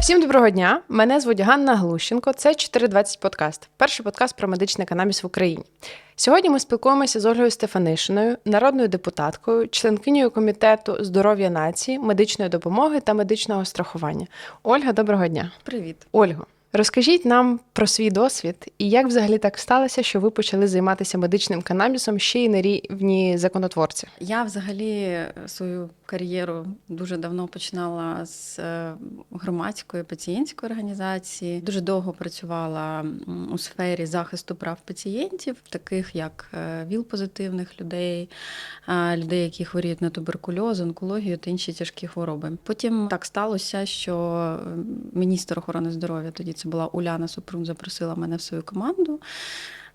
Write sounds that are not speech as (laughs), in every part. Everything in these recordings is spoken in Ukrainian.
Всім доброго дня! Мене звуть Ганна Глущенко. Це 420 подкаст, перший подкаст про медичний канабіс в Україні. Сьогодні ми спілкуємося з Ольгою Стефанишиною, народною депутаткою, членкинею комітету здоров'я нації, медичної допомоги та медичного страхування. Ольга, доброго дня. Привіт. Ольго, розкажіть нам про свій досвід і як взагалі так сталося, що ви почали займатися медичним канабісом ще й на рівні законотворця? Я взагалі свою кар'єру дуже давно починала з е, громадської пацієнтської організації. Дуже довго працювала у сфері захисту прав пацієнтів, таких як е, ВІЛ-позитивних людей, е, людей, які хворіють на туберкульоз, онкологію та інші тяжкі хвороби. Потім так сталося, що е, міністр охорони здоров'я тоді це була Уляна Супрун, запросила мене в свою команду.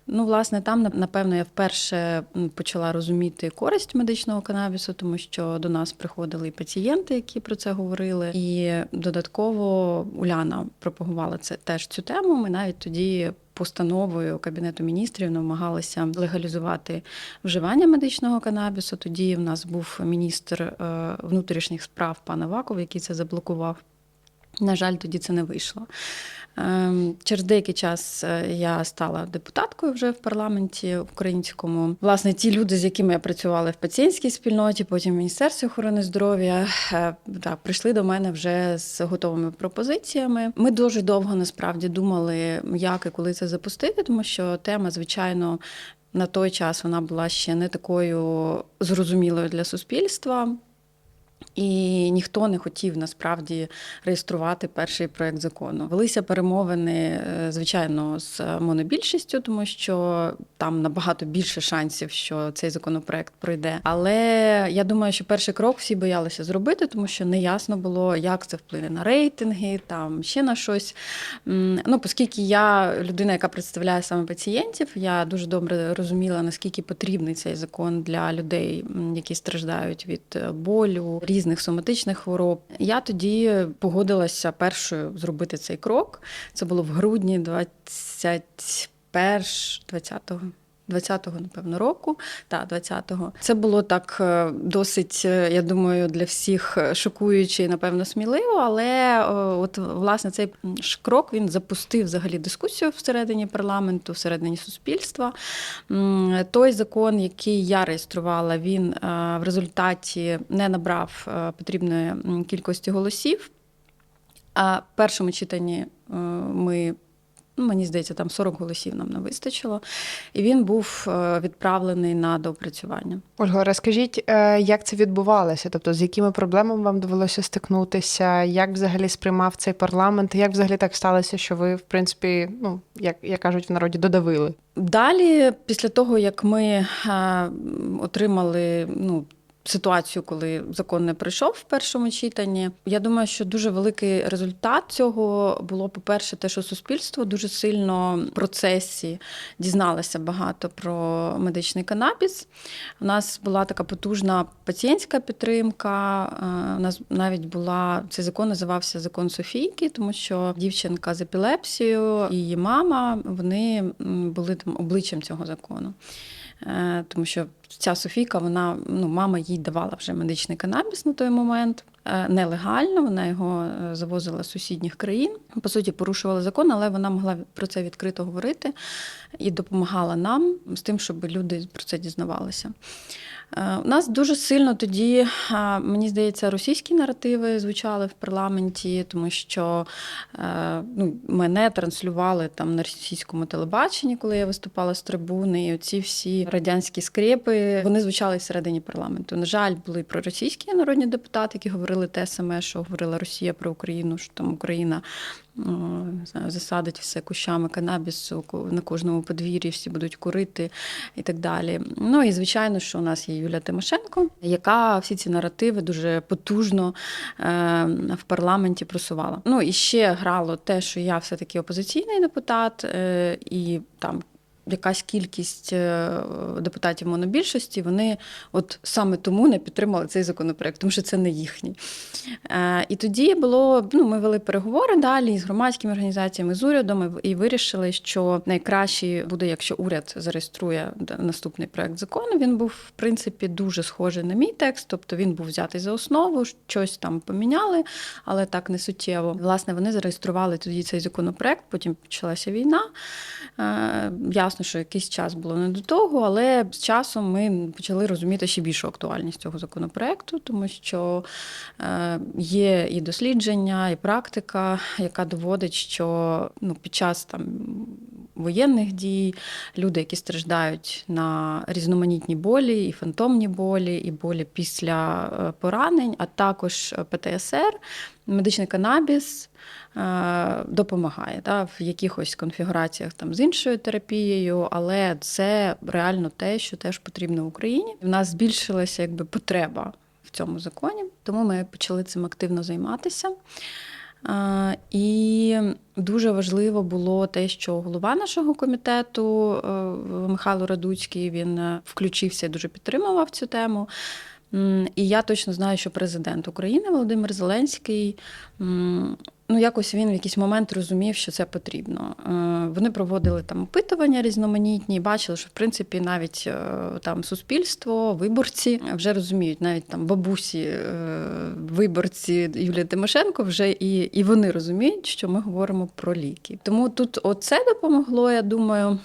Ну, власне, там напевно я вперше почала розуміти користь медичного канабісу, тому що до нас приходили і пацієнти, які про це говорили. І додатково Уляна пропагувала це теж цю тему. Ми навіть тоді. Постановою Кабінету міністрів намагалися легалізувати вживання медичного канабісу. Тоді в нас був міністр е, внутрішніх справ пан Аваков, який це заблокував. На жаль, тоді це не вийшло. Ем, Через деякий час е, я стала депутаткою вже в парламенті українському. Власне, ті люди, з якими я працювала в пацієнтській спільноті, потім в Міністерстві охорони здоров'я, е, так, прийшли до мене вже з готовими пропозиціями. Ми дуже довго насправді думали, як і коли це запустити, тому що тема, звичайно. На той час вона була ще не такою зрозумілою для суспільства. І ніхто не хотів насправді реєструвати перший проект закону. Велися перемовини, е, звичайно, з монобільшістю, тому що там набагато більше шансів, що цей законопроект пройде. Але я думаю, що перший крок всі боялися зробити, тому що не ясно було, як це вплине на рейтинги, там ще на щось. Ну, оскільки я людина, яка представляє саме пацієнтів, я дуже добре розуміла, наскільки потрібний цей закон для людей, які страждають від е, болю, різних соматичних хвороб. Я тоді погодилася першою зробити цей крок. Це було в грудні 21 20-го. 20-го, напевно, року, та 20-го. Це було так е, досить, е, я думаю, для всіх шокуюче і, напевно, сміливо. Але е, от власне цей крок він запустив взагалі дискусію всередині парламенту, всередині суспільства. Той закон, який я реєструвала, він в результаті не набрав потрібної кількості голосів. А в першому читанні ми. Ну, Мені здається, там 40 голосів нам не вистачило, і він був е, відправлений на доопрацювання. Ольга, розкажіть, е, як це відбувалося? Тобто, з якими проблемами вам довелося стикнутися? Як взагалі сприймав цей парламент? Як взагалі так сталося, що ви, в принципі, ну як, як кажуть в народі, додавили? Далі, після того, як ми е, отримали ну, ситуацію, коли закон не пройшов в першому читанні, я думаю, що дуже великий результат цього було, по-перше, те, що суспільство дуже сильно в процесі дізналося багато про медичний канабіс. У нас була така потужна пацієнтська підтримка. е, У нас навіть була цей закон називався Закон Софійки, тому що дівчинка з епілепсією і її мама вони були там обличчям цього закону. Е, Тому що ця Софійка, вона ну, мама їй давала вже медичний канабіс на той момент. е, Нелегально, вона його е, завозила з сусідніх країн. По суті, порушувала закон, але вона могла про це відкрито говорити і допомагала нам з тим, щоб люди про це дізнавалися. Е, У нас дуже сильно тоді, е, мені здається, російські наративи звучали в парламенті, тому що е, ну, мене транслювали там на російському телебаченні, коли я виступала з трибуни. І оці всі радянські скрепи вони звучали всередині парламенту. На жаль, були проросійські народні депутати, які говорили те саме, що говорила Росія про Україну, що там Україна засадить все кущами канабісу на кожному подвір'ї, всі будуть курити і так далі. Ну і звичайно, що у нас є Юлія Тимошенко, яка всі ці наративи дуже потужно е, в парламенті просувала. Ну і ще грало те, що я все-таки опозиційний депутат, е, і там якась кількість е, депутатів монобільшості, вони от саме тому не підтримали цей законопроект, тому що це не їхній. Е, І тоді було, ну, ми вели переговори далі з громадськими організаціями, з урядом, і вирішили, що найкраще буде, якщо уряд зареєструє наступний проект закону. Він був, в принципі, дуже схожий на мій текст, тобто він був взятий за основу, щось там поміняли, але так не суттєво. Власне, вони зареєстрували тоді цей законопроект, потім почалася війна. Е, Ясно, що якийсь час було не до того, але з часом ми почали розуміти ще більшу актуальність цього законопроекту, тому що е, є і дослідження, і практика, яка доводить, що ну, під час там воєнних дій люди, які страждають на різноманітні болі, і фантомні болі, і болі після е, поранень, а також ПТСР, медичний канабіс е, допомагає да, в якихось конфігураціях там з іншою терапією, але це реально те, що теж потрібно в Україні. У нас збільшилася якби потреба в цьому законі, тому ми почали цим активно займатися. І дуже важливо було те, що голова нашого комітету е, Михайло Радуцький він е, включився і дуже підтримував цю тему. І я точно знаю, що президент України Володимир Зеленський. Ну, якось він в якийсь момент розумів, що це потрібно. Е, Вони проводили там опитування різноманітні, бачили, що в принципі навіть е, там суспільство, виборці вже розуміють, навіть там бабусі, е, виборці Юлії Тимошенко, вже і, і вони розуміють, що ми говоримо про ліки. Тому тут оце допомогло, я думаю.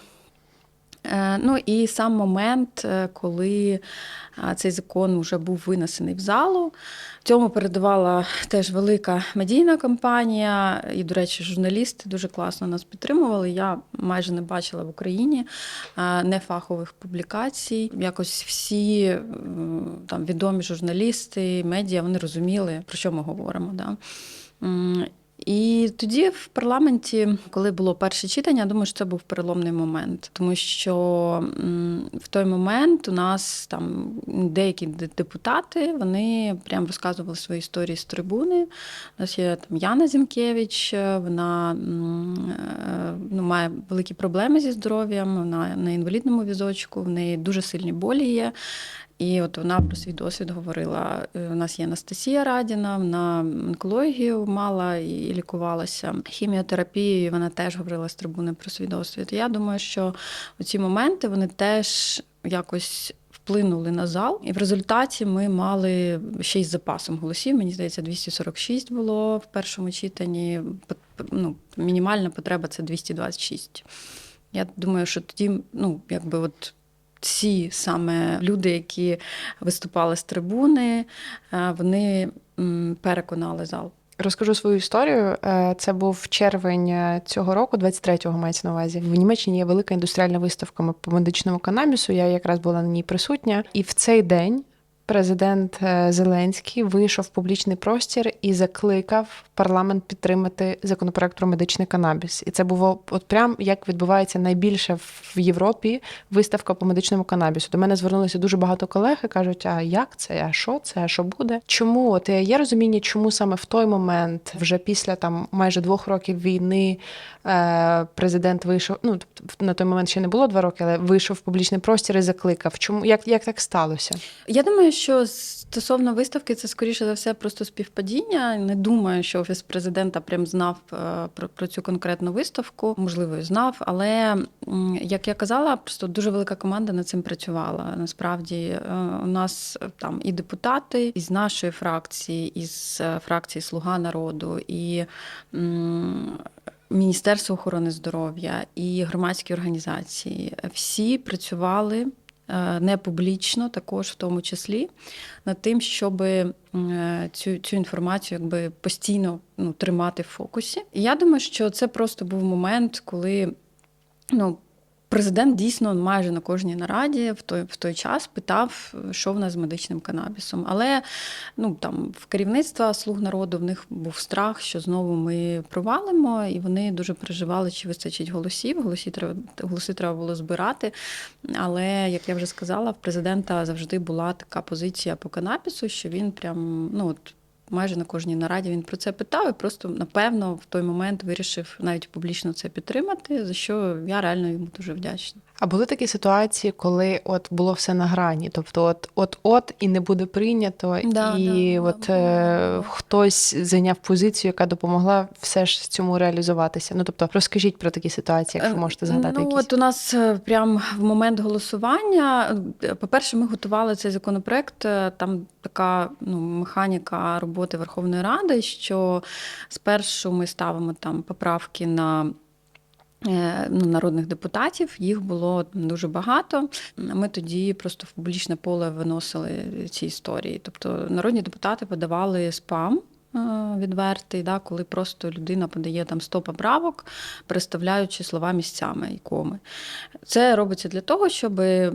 Е, Ну і сам момент, е, коли цей закон вже був винесений в залу. Цьому передавала теж велика медійна кампанія, і, до речі, журналісти дуже класно нас підтримували. Я майже не бачила в Україні нефахових публікацій. Якось всі е, там відомі журналісти, медіа вони розуміли, про що ми говоримо. Да? І тоді в парламенті, коли було перше читання, я думаю, що це був переломний момент, тому що в той момент у нас там деякі депутати вони прям розказували свої історії з трибуни. У нас є там Яна Зінкевич, е, вона е, ну, має великі проблеми зі здоров'ям, вона на інвалідному візочку, в неї дуже сильні болі є. І от вона про свій досвід говорила. Е, У нас є Анастасія Радіна, вона онкологію мала і лікувалася хіміотерапією. Вона теж говорила з трибуни про свій досвід. Я думаю, що ці моменти вони теж якось. Вплинули на зал, і в результаті ми мали ще й з запасом голосів. Мені здається, 246 було в першому читанні. Ну, мінімальна потреба це 226. Я думаю, що тоді, ну, якби от ці саме люди, які виступали з трибуни, е, вони переконали зал. Розкажу свою історію. Е, Це був червень е, цього року, 23-го мається на увазі. В Німеччині є велика індустріальна виставка по медичному канабісу. Я якраз була на ній присутня. І в цей день президент е, Зеленський вийшов в публічний простір і закликав парламент підтримати законопроект про медичний канабіс. І це було от прям як відбувається найбільше в Європі виставка по медичному канабісу. До мене звернулося дуже багато колег і кажуть: а як це? А що це? А що буде? Чому? От є розуміння, чому саме в той момент, вже після там майже двох років війни, е, президент вийшов. Ну тобто на той момент ще не було два роки, але вийшов в публічний простір і закликав. Чому як, як так сталося? Я думаю, що стосовно виставки, це скоріше за все просто співпадіння. Не думаю, що офіс президента прям знав е, про, про цю конкретну виставку. Можливо, і знав, але як я казала, просто дуже велика команда над цим працювала. Насправді е, у нас там і депутати із нашої фракції, із е, фракції Слуга народу, і Міністерство охорони здоров'я і громадські організації всі працювали не публічно, також в тому числі, над тим, щоб цю, цю інформацію якби постійно ну, тримати в фокусі. І я думаю, що це просто був момент, коли ну. Президент дійсно майже на кожній нараді в той в той час питав, що в нас з медичним канабісом. Але ну там в керівництва слуг народу в них був страх, що знову ми провалимо, і вони дуже переживали, чи вистачить голосів. Голосі треба голоси треба було збирати. Але як я вже сказала, в президента завжди була така позиція по канабісу, що він прям ну от. Майже на кожній нараді він про це питав і просто напевно в той момент вирішив навіть публічно це підтримати, за що я реально йому дуже вдячна. А були такі ситуації, коли от було все на грані, тобто от от от і не буде прийнято, Да, і да, от да, е, було. хтось зайняв позицію, яка допомогла все ж цьому реалізуватися. Ну тобто, розкажіть про такі ситуації, якщо можете згадати Ну, якісь. от у нас е, прям в момент голосування, е, по-перше, ми готували цей законопроект. е, Там така ну, механіка роботи Верховної Ради, що спершу ми ставимо там поправки на. Е, Ну, народних депутатів їх було дуже багато. Ми тоді просто в публічне поле виносили ці історії. Тобто народні депутати подавали спам е, відвертий, да, коли просто людина подає там 100 поправок, переставляючи слова місцями і коми. Це робиться для того, щоб е,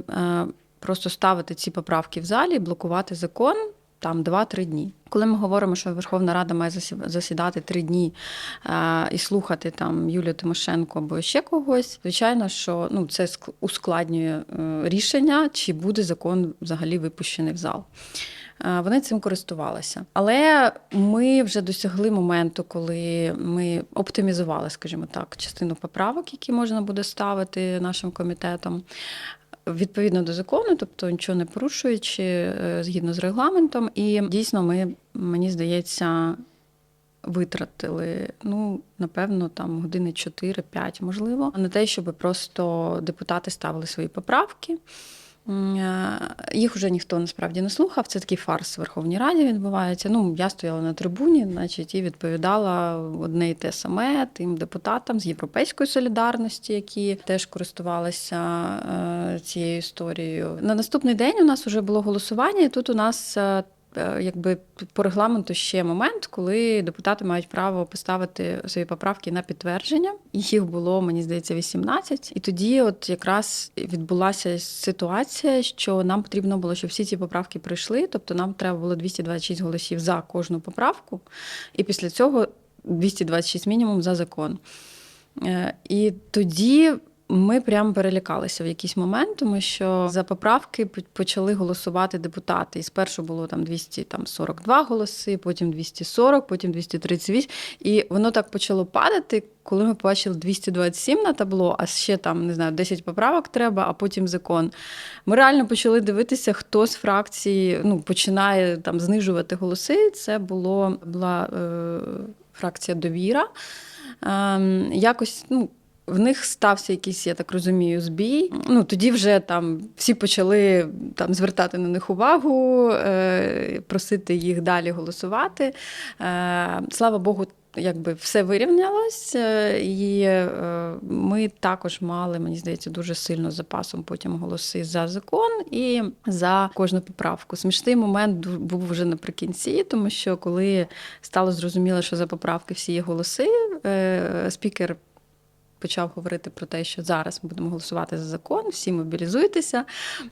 просто ставити ці поправки в залі блокувати закон. Там 2-3 дні. Коли ми говоримо, що Верховна Рада має засідати 3 дні е, і слухати там Юлію Тимошенко або ще когось, звичайно, що ну, це ускладнює е, рішення, чи буде закон взагалі випущений в зал. Е, Вони цим користувалися. Але ми вже досягли моменту, коли ми оптимізували, скажімо так, частину поправок, які можна буде ставити нашим комітетом. Відповідно до закону, тобто нічого не порушуючи е, згідно з регламентом, і дійсно ми, мені здається, витратили, ну, напевно, там години 4-5, можливо, на те, щоб просто депутати ставили свої поправки. Е, Їх вже ніхто насправді не слухав. Це такий фарс в Верховній Раді відбувається. Ну, я стояла на трибуні, значить, і відповідала одне і те саме тим депутатам з Європейської солідарності, які теж користувалися е, цією історією. На наступний день у нас вже було голосування, і тут у нас. Е, Якби по регламенту ще момент, коли депутати мають право поставити свої поправки на підтвердження. Їх було, мені здається, 18. І тоді, от якраз відбулася ситуація, що нам потрібно було, щоб всі ці поправки пройшли. Тобто нам треба було 226 голосів за кожну поправку, і після цього 226 мінімум за закон. Е, І тоді ми прям перелякалися в якийсь момент, тому що за поправки почали голосувати депутати. І спершу було там 242 голоси, потім 240, потім 238. І воно так почало падати, коли ми побачили 227 на табло, а ще там не знаю, 10 поправок треба, а потім закон. Ми реально почали дивитися, хто з фракції ну, починає там знижувати голоси. Це було була е, фракція довіра. Ем, якось ну, в них стався якийсь, я так розумію, збій. Ну тоді вже там всі почали там звертати на них увагу, е, просити їх далі голосувати. Е, слава Богу. Якби все вирівнялось, е, і е, ми також мали, мені здається, дуже сильно запасом потім голоси за закон і за кожну поправку. Смішний момент був вже наприкінці, тому що коли стало зрозуміло, що за поправки всі є голоси, е, спікер почав говорити про те, що зараз ми будемо голосувати за закон, всі мобілізуйтеся.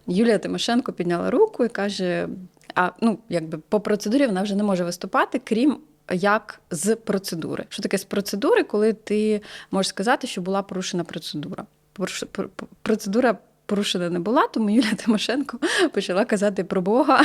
Юлія Тимошенко підняла руку і каже: а ну, якби по процедурі вона вже не може виступати, крім. Як з процедури. Що таке з процедури, коли ти можеш сказати, що була порушена процедура? Процедура порушена не була, тому Юлія Тимошенко почала казати про Бога,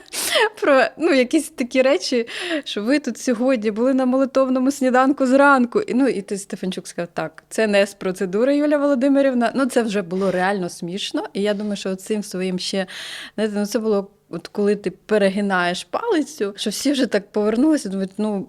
(laughs) про ну, якісь такі речі, що ви тут сьогодні були на молитовному сніданку зранку. І, ну, і ти Стефанчук сказав, так, це не з процедури, Юлія Володимирівна. Ну, це вже було реально смішно. І я думаю, що цим своїм ще знаєте, ну, це було, от коли ти перегинаєш палицю, що всі вже так повернулися, думають, ну.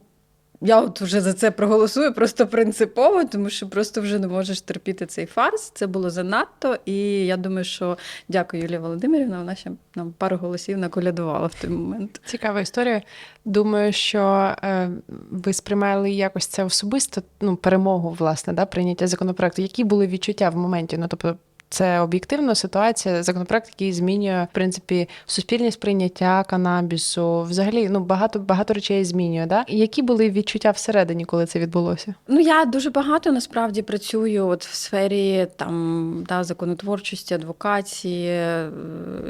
Я от вже за це проголосую просто принципово, тому що просто вже не можеш терпіти цей фарс. Це було занадто. І я думаю, що дякую Юлія Володимирівна. Вона ще нам пару голосів наколядувала в той момент. Цікава історія. Думаю, що е, ви сприймали якось це особисто, ну, перемогу, власне, да, прийняття законопроекту. Які були відчуття в моменті? Ну, тобто, це об'єктивна ситуація, законопроект, який змінює в принципі суспільне сприйняття канабісу. Взагалі, ну багато багато речей змінює. Да? Які були відчуття всередині, коли це відбулося? Ну я дуже багато насправді працюю от в сфері там да, законотворчості, адвокації, е,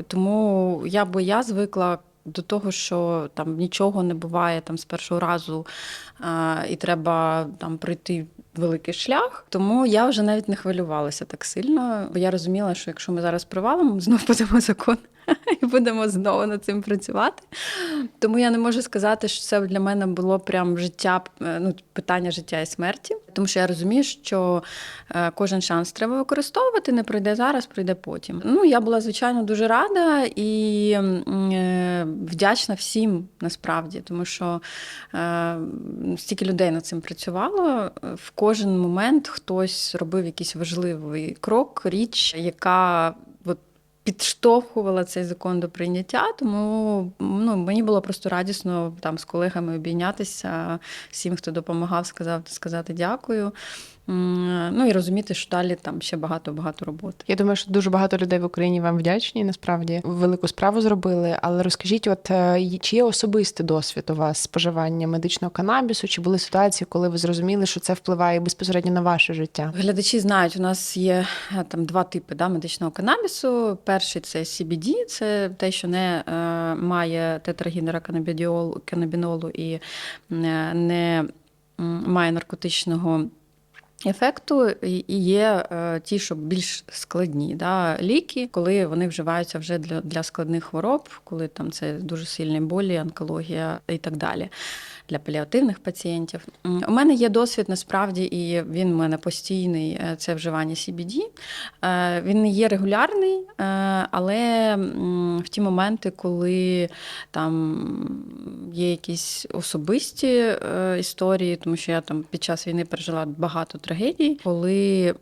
тому я бо я звикла. До того, що там нічого не буває там з першого разу і треба там пройти. Великий шлях, тому я вже навіть не хвилювалася так сильно, бо я розуміла, що якщо ми зараз провалимо, знов (laughs) подамо закон і будемо знову над цим працювати. Тому я не можу сказати, що це для мене було прям життя, е, ну, питання життя і смерті. Тому що я розумію, що е, кожен шанс треба використовувати, не пройде зараз, пройде потім. Ну, я була, звичайно, дуже рада і е, вдячна всім насправді, тому що стільки людей над цим працювало. В кожен момент хтось робив якийсь важливий крок, річ, яка от, підштовхувала цей закон до прийняття. Тому ну, мені було просто радісно там з колегами обійнятися, всім, хто допомагав, сказав, сказати дякую. Ну і розуміти, що далі там ще багато-багато роботи. Я думаю, що дуже багато людей в Україні вам вдячні. Насправді велику справу зробили. Але розкажіть, от е, чи є особистий досвід у вас споживання медичного канабісу? Чи були ситуації, коли ви зрозуміли, що це впливає безпосередньо на ваше життя? Глядачі знають, у нас є е, там два типи да, медичного канабісу. Перший це CBD, це те, що не е, має тетрагінера канабінолу і не має наркотичного. Ефекту і є е, ті, що більш складні да, ліки, коли вони вживаються вже для, для складних хвороб, коли там це дуже сильні болі, онкологія і так далі. Для паліативних пацієнтів. У мене є досвід насправді, і він у мене постійний е, це вживання CBD. Е, Він не є регулярний, е, але в ті моменти, коли там є якісь особисті історії, тому що я там під час війни пережила багато трагедій, коли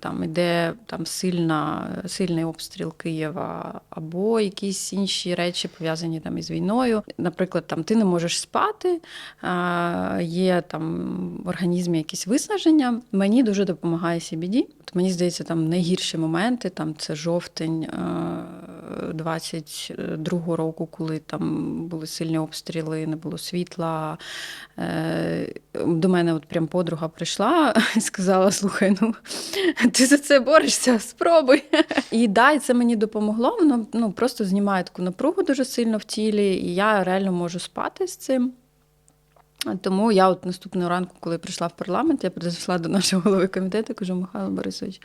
там іде там сильна, сильний обстріл Києва або якісь інші речі пов'язані там із війною. Наприклад, там ти не можеш спати, а, є там в організмі якісь виснаження. Мені дуже допомагає CBD. От мені здається, там найгірші моменти, там це жовтень. Е, 22-го року, коли там були сильні обстріли, не було світла. Е, До мене от прям подруга прийшла і сказала: слухай, ну ти за це борешся, спробуй. І да, і це мені допомогло. Воно ну, просто знімає таку напругу дуже сильно в тілі, і я реально можу спати з цим. Тому я от наступного ранку, коли прийшла в парламент, я прийшла до нашого голови комітету, кажу, Михайло Борисович,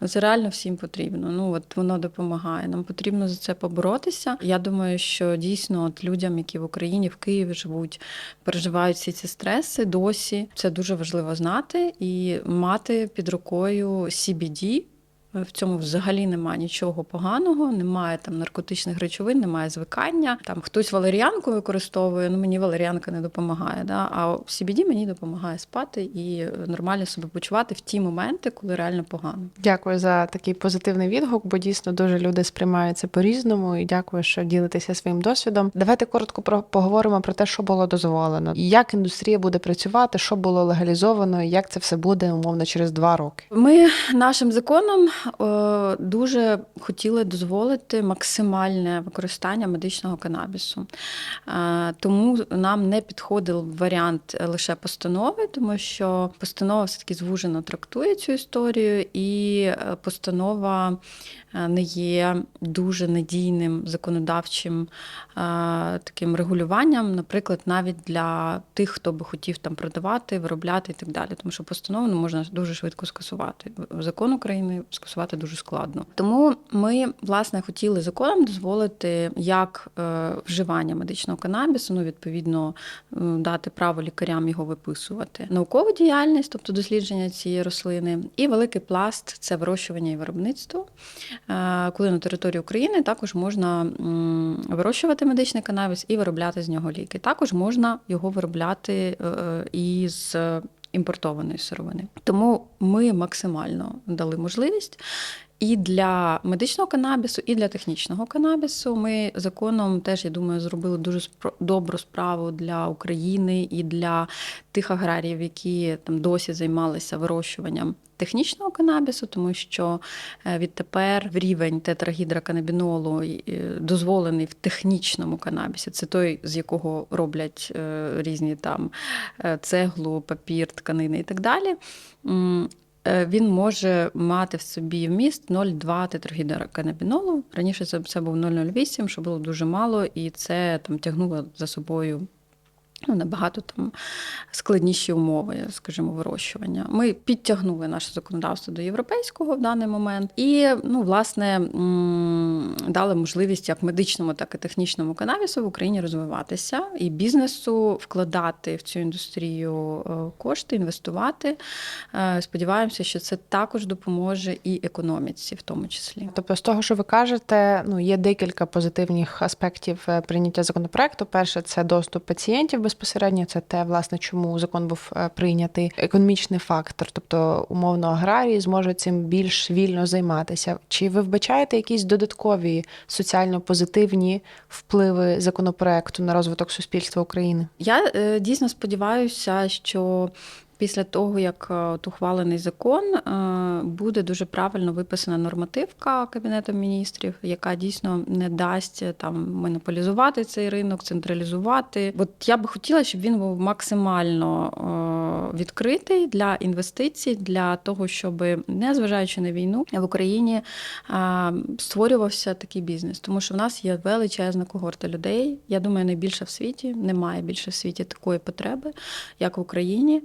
ну це реально всім потрібно. Ну от воно допомагає. Нам потрібно за це поборотися. Я думаю, що дійсно от людям, які в Україні, в Києві живуть, переживають всі ці стреси досі. Це дуже важливо знати і мати під рукою CBD, в цьому взагалі немає нічого поганого, немає там наркотичних речовин, немає звикання. Там хтось валеріанку використовує, ну мені валеріанка не допомагає. Да? А CBD мені допомагає спати і нормально себе почувати в ті моменти, коли реально погано. Дякую за такий позитивний відгук, бо дійсно дуже люди сприймають це по-різному. І дякую, що ділитеся своїм досвідом. Давайте коротко про поговоримо про те, що було дозволено, як індустрія буде працювати, що було легалізовано, як це все буде умовно через два роки. Ми нашим законом дуже хотіли дозволити максимальне використання медичного канабісу. Е, Тому нам не підходив варіант лише постанови, тому що постанова все-таки звужено трактує цю історію, і е, постанова е, не є дуже надійним законодавчим е, таким регулюванням, наприклад, навіть для тих, хто би хотів там продавати, виробляти і так далі. Тому що постанову ну, можна дуже швидко скасувати. Закон України скасувати дуже складно. Тому ми власне хотіли законом дозволити як е, вживання медичного канабісу, ну відповідно е, дати право лікарям його виписувати, наукову діяльність, тобто дослідження цієї рослини, і великий пласт це вирощування і виробництво. Е, Коли на території України також можна вирощувати медичний канабіс і виробляти з нього ліки. Також можна його виробляти із імпортованої сировини. Тому ми максимально дали можливість. І для медичного канабісу, і для технічного канабісу ми законом теж, я думаю, зробили дуже добру справу для України і для тих аграріїв, які там досі займалися вирощуванням технічного канабісу, тому що е, відтепер рівень тетрагідроканабінолу е, дозволений в технічному канабісі. Це той, з якого роблять е, різні там цеглу, папір, тканини і так далі. Е, Він може мати в собі вміст 0,2 тетрагідроканабінолу. Раніше це був 0,08, що було дуже мало, і це там тягнуло за собою Ну, набагато там складніші умови, скажімо, вирощування. Ми підтягнули наше законодавство до європейського в даний момент, і ну, власне дали можливість як медичному, так і технічному канабісу в Україні розвиватися і бізнесу вкладати в цю індустрію е, кошти, інвестувати. Е, Сподіваємося, що це також допоможе і економіці, в тому числі. Тобто, з того, що ви кажете, ну є декілька позитивних аспектів е, прийняття законопроекту. Перше, це доступ пацієнтів безпосередньо. Це те, власне, чому закон був е, прийнятий. Економічний фактор, тобто умовно аграрії зможуть цим більш вільно займатися. Чи ви вбачаєте якісь додаткові соціально позитивні впливи законопроекту на розвиток суспільства України? Я е, дійсно сподіваюся, що після того, як е, от ухвалений закон, е, буде дуже правильно виписана нормативка Кабінету міністрів, яка дійсно не дасть е, там монополізувати цей ринок, централізувати. От я би хотіла, щоб він був максимально відкритий для інвестицій, для того, щоб незважаючи на війну в Україні створювався такий бізнес, тому що в нас є величезна когорта людей. Я думаю, найбільша в світі немає більше в світі такої потреби, як в Україні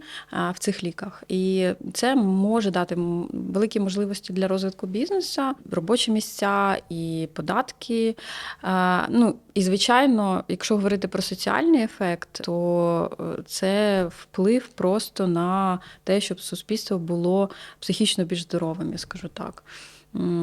в цих ліках. І це може дати великі можливості для розвитку бізнесу, робочі місця і податки. Ну і звичайно, якщо говорити про соціальний ефект, то е, це вплив просто на те, щоб суспільство було психічно більш здоровим, я скажу так.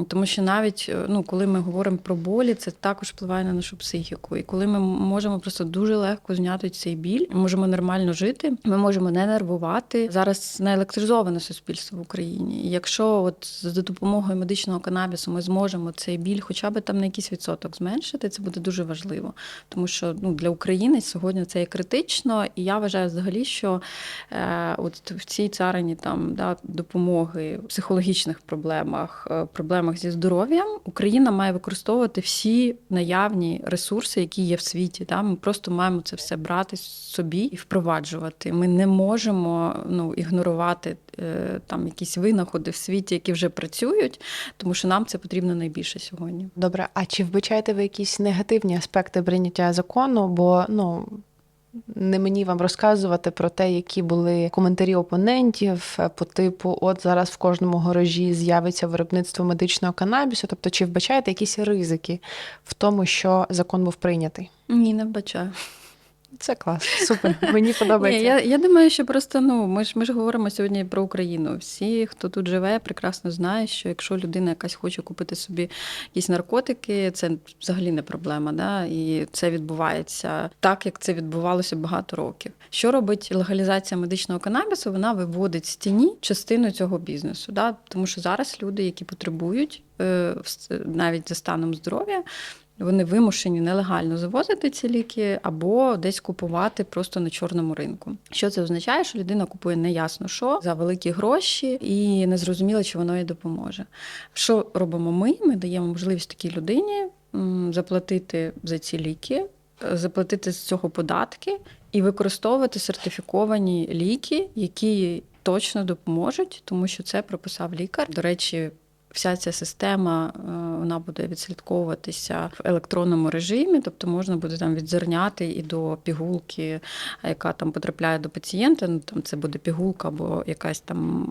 Тому що навіть е, ну, коли ми говоримо про болі, це також впливає на нашу психіку. І коли ми можемо просто дуже легко зняти цей біль, можемо нормально жити, ми можемо не нервувати. Зараз наелектризоване суспільство в Україні. І якщо от за допомогою медичного канабісу ми зможемо цей біль, хоча б там на якийсь відсоток зменшити, це буде дуже важливо. Тому що ну, для України сьогодні це є критично, і я вважаю взагалі, що е, от в цій царині там да, допомоги в психологічних проблемах, е, проблемах зі здоров'ям Україна має використовувати всі наявні ресурси, які є в світі. Да? Ми просто маємо це все брати собі і впроваджувати. Ми не можемо ну, ігнорувати е, там якісь винаходи в світі, які вже працюють, тому що нам це потрібно найбільше сьогодні. Добре, а чи вбачаєте ви якісь негативні аспекти прийняття закону? Бо ну. Не мені вам розказувати про те, які були коментарі опонентів е, по типу: от зараз в кожному гаражі з'явиться виробництво медичного канабісу. Тобто, чи вбачаєте якісь ризики в тому, що закон був прийнятий? Ні, не вбачаю. Це клас, супер. Мені Ні, подобається. я, я думаю, що просто ну ми ж ми ж говоримо сьогодні про Україну. Всі, хто тут живе, прекрасно знає, що якщо людина якась хоче купити собі якісь наркотики, це взагалі не проблема. Да? І це відбувається так, як це відбувалося багато років. Що робить легалізація медичного канабісу? Вона виводить з тіні частину цього бізнесу. Да? Тому що зараз люди, які потребують е, навіть за станом здоров'я. Вони вимушені нелегально завозити ці ліки або десь купувати просто на чорному ринку. Що це означає? Що людина купує неясно що за великі гроші і не зрозуміло, чи воно їй допоможе. Що робимо ми? Ми даємо можливість такій людині заплатити за ці ліки, заплатити з цього податки і використовувати сертифіковані ліки, які точно допоможуть, тому що це прописав лікар. До речі. Вся ця система е, вона буде відслідковуватися в електронному режимі, тобто можна буде там від зерняти і до пігулки, яка там потрапляє до пацієнта. Ну там це буде пігулка або якась там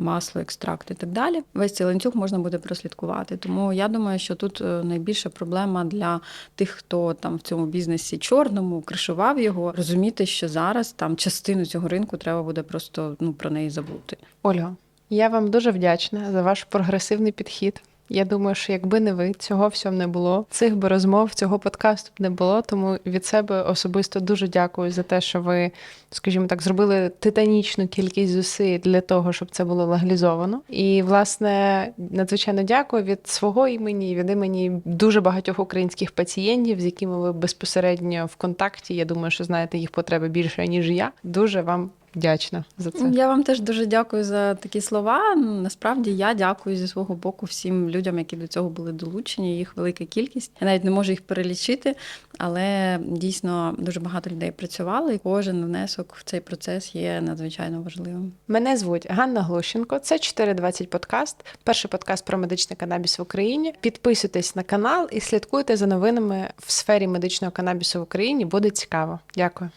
масло, екстракт і так далі. Весь цей ланцюг можна буде прослідкувати. Тому я думаю, що тут е, найбільша проблема для тих, хто там в цьому бізнесі чорному кришував його, розуміти, що зараз там частину цього ринку треба буде просто ну про неї забути. Ольга, я вам дуже вдячна за ваш прогресивний підхід. Я думаю, що якби не ви, цього всього не було, цих би розмов, цього подкасту б не було. Тому від себе особисто дуже дякую за те, що ви, скажімо так, зробили титанічну кількість зусиль для того, щоб це було легалізовано. І, власне, надзвичайно дякую від свого імені, від імені дуже багатьох українських пацієнтів, з якими ви безпосередньо в контакті. Я думаю, що знаєте їх потреби більше ніж я. Дуже вам вдячна за це. Я вам теж дуже дякую за такі слова. Насправді я дякую зі свого боку всім людям, які до цього були долучені. Їх велика кількість. Я навіть не можу їх перелічити, але дійсно дуже багато людей працювали, і кожен внесок в цей процес є надзвичайно важливим. Мене звуть Ганна Глущенко. Це 420 подкаст. Перший подкаст про медичний канабіс в Україні. Підписуйтесь на канал і слідкуйте за новинами в сфері медичного канабісу в Україні. Буде цікаво. Дякую.